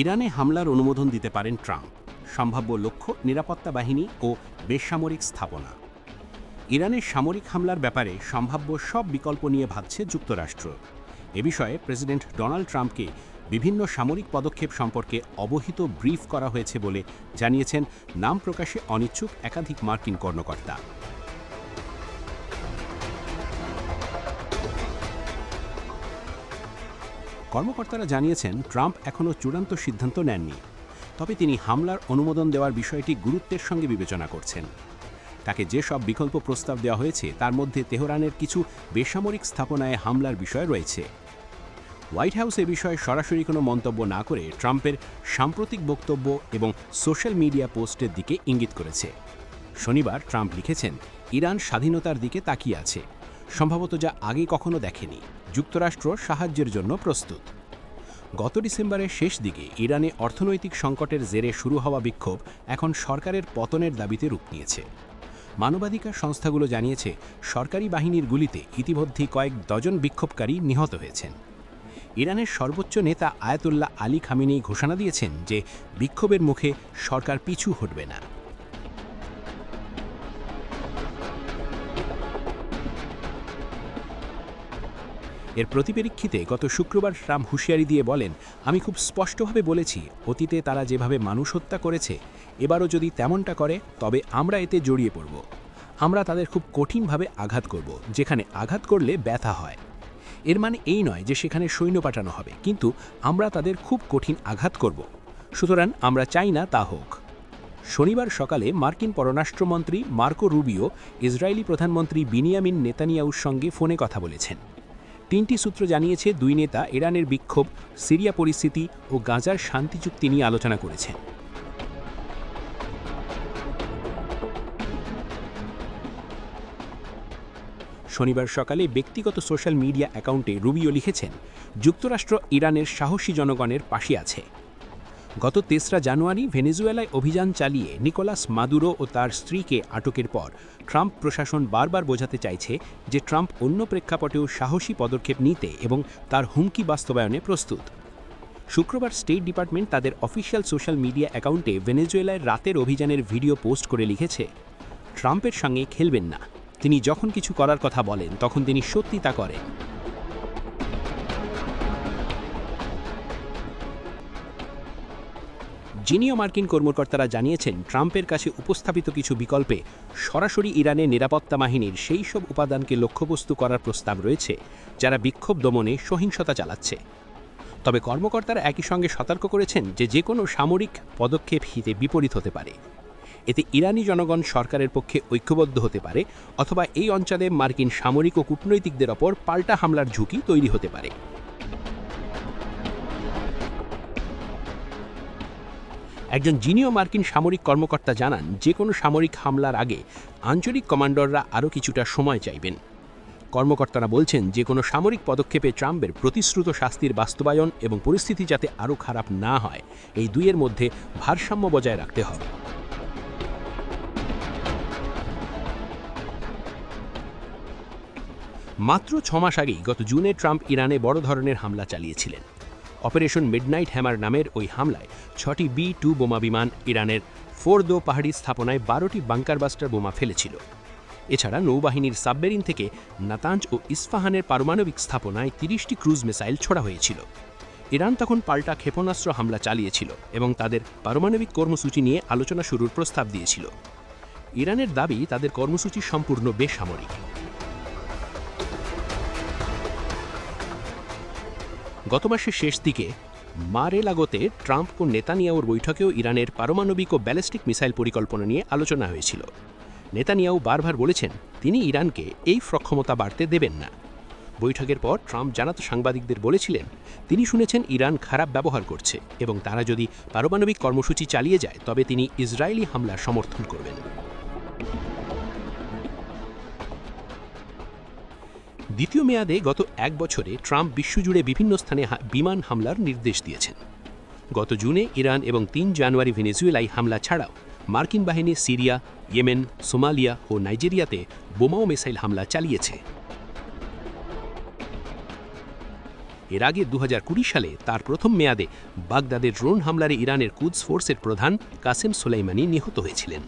ইরানে হামলার অনুমোদন দিতে পারেন ট্রাম্প, সম্ভাব্য লক্ষ্য নিরাপত্তা বাহিনী ও বেসামরিক স্থাপনা। ইরানের সামরিক হামলার ব্যাপারে সম্ভাব্য সব বিকল্প নিয়ে ভাবছে যুক্তরাষ্ট্র। এ বিষয়ে প্রেসিডেন্ট ডোনাল্ড ট্রাম্পকে বিভিন্ন সামরিক পদক্ষেপ সম্পর্কে অবহিত ব্রিফ করা হয়েছে বলে জানিয়েছেন নাম প্রকাশে অনিচ্ছুক একাধিক মার্কিন কর্মকর্তা। কর্মকর্তারা জানিয়েছেন, ট্রাম্প এখনও চূড়ান্ত সিদ্ধান্ত নেননি। তবে তিনি হামলার অনুমোদন দেওয়ার বিষয়টি গুরুত্বের সঙ্গে বিবেচনা করছেন। তাকে যেসব বিকল্প প্রস্তাব দেওয়া হয়েছে, তার মধ্যে তেহরানের কিছু বেসামরিক স্থাপনায় হামলার বিষয় রয়েছে। হোয়াইট হাউস এ বিষয়ে সরাসরি কোনো মন্তব্য না করে ট্রাম্পের সাম্প্রতিক বক্তব্য এবং সোশ্যাল মিডিয়া পোস্টের দিকে ইঙ্গিত করেছে। শনিবার ট্রাম্প লিখেছেন, ইরান স্বাধীনতার দিকে তাকিয়ে আছে। সম্ভবত যা আগে কখনো দেখেনি। যুক্তরাষ্ট্র সাহায্যের জন্য প্রস্তুত। গত ডিসেম্বরের শেষ দিকে ইরানে অর্থনৈতিক সংকটের জেরে শুরু হওয়া বিক্ষোভ এখন সরকারের পতনের দাবিতে রূপ নিয়েছে। মানবাধিকার সংস্থাগুলো জানিয়েছে, সরকারি বাহিনীর গুলিতে ইতিমধ্যেই কয়েক ডজন বিক্ষোভকারী নিহত হয়েছেন। ইরানের সর্বোচ্চ নেতা আয়াতুল্লাহ আলী খামিনী ঘোষণা দিয়েছেন যে, বিক্ষোভের মুখে সরকার পিছু হটবে না। এর প্রতিপেক্ষিতে গত শুক্রবার ট্রাম্প হুঁশিয়ারি দিয়ে বলেন, আমি খুব স্পষ্টভাবে বলেছি, অতীতে তারা যেভাবে মানুষ হত্যা করেছে, এবারও যদি তেমনটা করে, তবে আমরা এতে জড়িয়ে পড়ব। আমরা তাদের খুব কঠিনভাবে আঘাত করব, যেখানে আঘাত করলে ব্যথা হয়। এর মানে এই নয় যে সেখানে সৈন্য পাঠানো হবে, কিন্তু আমরা তাদের খুব কঠিন আঘাত করব। সুতরাং আমরা চাই না তা হোক। শনিবার সকালে মার্কিন পররাষ্ট্রমন্ত্রী মার্কো রুবিও, ইসরায়েলি প্রধানমন্ত্রী বিনিয়ামিন নেতানিয়াউর সঙ্গে ফোনে কথা বলেছেন। তিনটি সূত্র জানিয়েছে দুই নেতা ইরানের বিক্ষোভ, সিরিয়া পরিস্থিতি ও গাজার শান্তি চুক্তি নিয়ে আলোচনা করেছেন। শনিবার সকালে ব্যক্তিগত সোশ্যাল মিডিয়া অ্যাকাউন্টে রুবিও লিখেছেন, যুক্তরাষ্ট্র ইরানের সাহসী জনগণের পাশে আছে। গত তেসরা জানুয়ারি ভেনেজুয়েলায় অভিযান চালিয়ে নিকোলাস মাদুরো ও তার স্ত্রীকে আটকের পর ট্রাম্প প্রশাসন বারবার বোঝাতে চাইছে যে ট্রাম্প অন্য প্রেক্ষাপটেও সাহসী পদক্ষেপ নিতে এবং তার হুমকি বাস্তবায়নে প্রস্তুত। শুক্রবার স্টেট ডিপার্টমেন্ট তাদের অফিসিয়াল সোশ্যাল মিডিয়া অ্যাকাউন্টে ভেনেজুয়েলায় রাতের অভিযানের ভিডিও পোস্ট করে লিখেছে, ট্রাম্পের সঙ্গে খেলবেন না। তিনি যখন কিছু করার কথা বলেন, তখন তিনি সত্যি তা করেন। জিনীয় মার্কিন কর্মকর্তারা জানিয়েছেন, ট্রাম্পের কাছে উপস্থাপিত কিছু বিকল্পে সরাসরি ইরানের নিরাপত্তা বাহিনীর সেই সব উপাদানকে লক্ষ্যবস্তু করার প্রস্তাব রয়েছে, যারা বিক্ষোভ দমনে সহিংসতা চালাচ্ছে। তবে কর্মকর্তারা একই সঙ্গে সতর্ক করেছেন যে যে কোনো সামরিক পদক্ষেপ হিতে বিপরীত হতে পারে। এতে ইরানি জনগণ সরকারের পক্ষে ঐক্যবদ্ধ হতে পারে, অথবা এই অঞ্চলে মার্কিন সামরিক ও কূটনৈতিকদের ওপর পাল্টা হামলার ঝুঁকি তৈরি হতে পারে। একজন জিনীয় মার্কিন সামরিক কর্মকর্তা জানান যে কোনো সামরিক হামলার আগে আঞ্চলিক কমান্ডাররা আরও কিছুটা সময় চাইবেন। কর্মকর্তারা বলছেন যে কোনো সামরিক পদক্ষেপে ট্রাম্পের প্রতিশ্রুত শাস্তির বাস্তবায়ন এবং পরিস্থিতি যাতে আরও খারাপ না হয়, এই দুইয়ের মধ্যে ভারসাম্য বজায় রাখতে হবে। মাত্র ছ মাস আগেই গত জুনে ট্রাম্প ইরানে বড় ধরনের হামলা চালিয়েছিলেন। অপারেশন মিডনাইট হ্যামার নামের ওই হামলায় ছটি বি টু বোমা বিমান ইরানের ফোরদো পাহাড়ি স্থাপনায় বারোটি বাংকারবাস্টার বোমা ফেলেছিল। এছাড়া নৌবাহিনীর সাবমেরিন থেকে নাতাঞ্জ ও ইস্ফাহানের পারমাণবিক স্থাপনায় তিরিশটি ক্রুজ মিসাইল ছোড়া হয়েছিল। ইরান তখন পাল্টা ক্ষেপণাস্ত্র হামলা চালিয়েছিল এবং তাদের পারমাণবিক কর্মসূচি নিয়ে আলোচনা শুরুর প্রস্তাব দিয়েছিল। ইরানের দাবি, তাদের কর্মসূচি সম্পূর্ণ বেসামরিক। গত মাসের শেষ দিকে মারে লাগোতে ট্রাম্প ও নেতানিয়াউর বৈঠকেও ইরানের পারমাণবিক ও ব্যালিস্টিক মিসাইল পরিকল্পনা নিয়ে আলোচনা হয়েছিল। নেতানিয়াউ বারবার বলেছেন, তিনি ইরানকে এই সক্ষমতা বাড়তে দেবেন না। বৈঠকের পর ট্রাম্প জানাত সাংবাদিকদের বলেছিলেন, তিনি শুনেছেন ইরান খারাপ ব্যবহার করছে এবং তারা যদি পারমাণবিক কর্মসূচি চালিয়ে যায়, তবে তিনি ইসরায়েলি হামলার সমর্থন করবেন। দ্বিতীয় মেয়াদে গত এক বছরে ট্রাম্প বিশ্বজুড়ে বিভিন্ন স্থানে বিমান হামলার নির্দেশ দিয়েছেন। গত জুনে ইরান এবং তিন জানুয়ারি ভেনেজুয়েলায় হামলা ছাড়াও মার্কিন বাহিনী সিরিয়া, ইয়েমেন, সোমালিয়া ও নাইজেরিয়াতে বোমা ও মিসাইল হামলা চালিয়েছে। এর আগে দু হাজার কুড়ি সালে তার প্রথম মেয়াদে বাগদাদের ড্রোন হামলারে ইরানের কুদস ফোর্সের প্রধান কাসেম সোলাইমানি নিহত হয়েছিলেন।